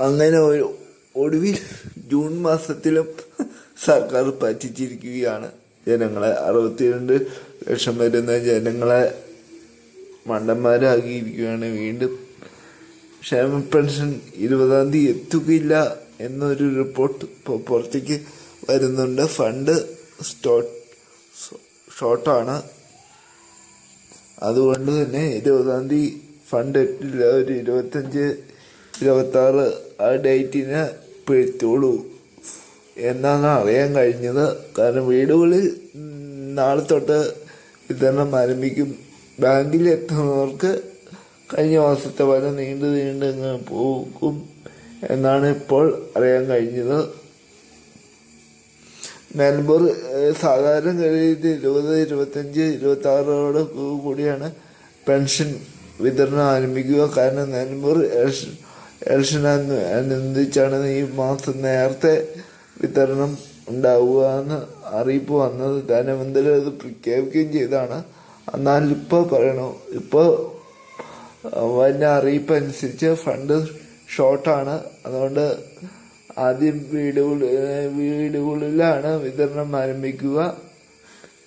അങ്ങനെ ഒരു ഒടുവിൽ ജൂൺ മാസത്തിലും സർക്കാർ പറ്റിച്ചിരിക്കുകയാണ്. ജനങ്ങളെ അറുപത്തിരണ്ട് ലക്ഷം വരുന്ന ജനങ്ങളെ മണ്ടന്മാരാക്കിയിരിക്കുകയാണ്. വീണ്ടും ക്ഷേമ പെൻഷൻ ഇരുപതാം തീയതി എത്തുകയില്ല എന്നൊരു റിപ്പോർട്ട് പുറത്തേക്ക് വരുന്നുണ്ട്. ഫണ്ട് സ്റ്റോ ഷോർട്ടാണ്. അതുകൊണ്ട് തന്നെ ഇരുപതാം തീയതി ഫണ്ട് എത്തില്ല ഒരു ഇരുപത്തഞ്ച് ഇരുപത്തി ആറ് ആ ഡേറ്റിന് പെടുത്തുള്ളൂ എന്നാണ് അറിയാൻ കഴിഞ്ഞത്. കാരണം വീടുകളിൽ നാളെ തൊട്ട് വിതരണം ആരംഭിക്കും. ബാങ്കിൽ എത്തുന്നവർക്ക് കഴിഞ്ഞ മാസത്തെ വരെ നീണ്ടു നീണ്ടു പോകും എന്നാണ് ഇപ്പോൾ അറിയാൻ കഴിഞ്ഞത്. മെൽബർ സാധാരണ കഴിയുന്നത് ഇരുപത് ഇരുപത്തഞ്ച് ഇരുപത്തി ആറോട് കൂടിയാണ് പെൻഷൻ വിതരണം ആരംഭിക്കുക. കാരണം നിലമ്പൂർ അനുബന്ധിച്ചാണ് ഈ മാസം നേരത്തെ വിതരണം ഉണ്ടാവുക എന്ന് അറിയിപ്പ് വന്നത്. ധനമന്ത്രി അത് പ്രഖ്യാപിക്കുകയും ചെയ്താണ് എന്നാൽ ഇപ്പോൾ പറയണു? ഇപ്പോൾ വന്ന അറിയിപ്പ് അനുസരിച്ച് ഫണ്ട് ഷോർട്ടാണ്. അതുകൊണ്ട് ആദ്യം വീടുകളിൽ വീടുകളിലാണ് വിതരണം ആരംഭിക്കുക.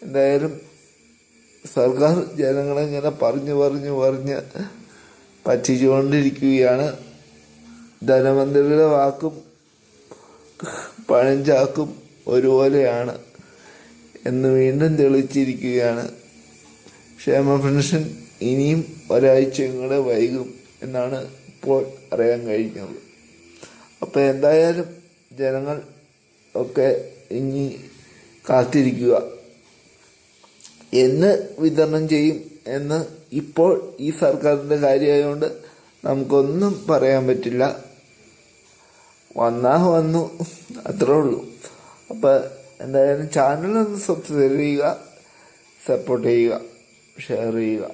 എന്തായാലും സർക്കാർ ജനങ്ങളെ ഇങ്ങനെ പറഞ്ഞു പറഞ്ഞു പറഞ്ഞ് പറ്റിച്ചുകൊണ്ടിരിക്കുകയാണ്. ധനമന്ത്രിയുടെ വാക്കും പഴഞ്ചാക്കും ഒരുപോലെയാണ് എന്ന് വീണ്ടും തെളിയിച്ചിരിക്കുകയാണ്. ക്ഷേമ പെൻഷൻ ഇനിയും ഒരാഴ്ചയും കൂടെ വൈകും എന്നാണ് ഇപ്പോൾ അറിയാൻ കഴിഞ്ഞത്. അപ്പോൾ എന്തായാലും ജനങ്ങൾ ഒക്കെ ഇനി കാത്തിരിക്കുക. എന്ന് വിതരണം ചെയ്യും എന്ന് ഇപ്പോൾ ഈ സർക്കാരിന്റെ കാര്യമായതുകൊണ്ട് നമുക്കൊന്നും പറയാൻ പറ്റില്ല. വന്നാ വന്നു. അത്രേ ഉള്ളൂ. അപ്പോൾ എന്തായാലും ചാനലൊന്ന് സബ്സ്ക്രൈബ് ചെയ്യുക സപ്പോർട്ട് ചെയ്യുക ഷെയർ ചെയ്യുക.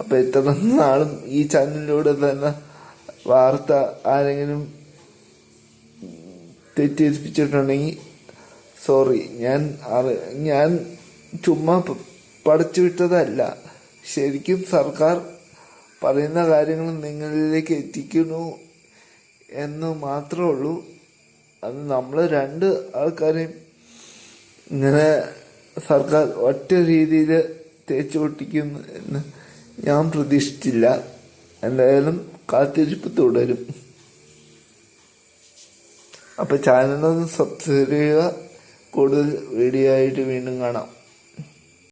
അപ്പോൾ ഇത്ര നാളും ഈ ചാനലിലൂടെ തന്നെ വാർത്ത ആരെങ്കിലും തെറ്റിദ്ധരിപ്പിച്ചിട്ടുണ്ടെങ്കിൽ സോറി ഞാൻ ഞാൻ ചുമ്മാ പഠിച്ചു വിട്ടതല്ല. ശരിക്കും സർക്കാർ പറയുന്ന കാര്യങ്ങൾ നിങ്ങളിലേക്ക് എത്തിക്കുന്നു. എന്ന് മാത്രമേ ഉള്ളൂ. അത് നമ്മൾ രണ്ട് ആൾക്കാരെയും ഇങ്ങനെ സർക്കാർ ഒറ്റ രീതിയിൽ തേച്ചു പൊട്ടിക്കും എന്ന് ഞാൻ പ്രതീക്ഷിച്ചില്ല. എന്തായാലും കാത്തിരിപ്പ് തുടരും. അപ്പോൾ ചാനലൊന്ന് സബ്സ്ക്രൈബ് ചെയ്യുക. കൂടുതൽ വീഡിയോ ആയിട്ട് വീണ്ടും കാണാം.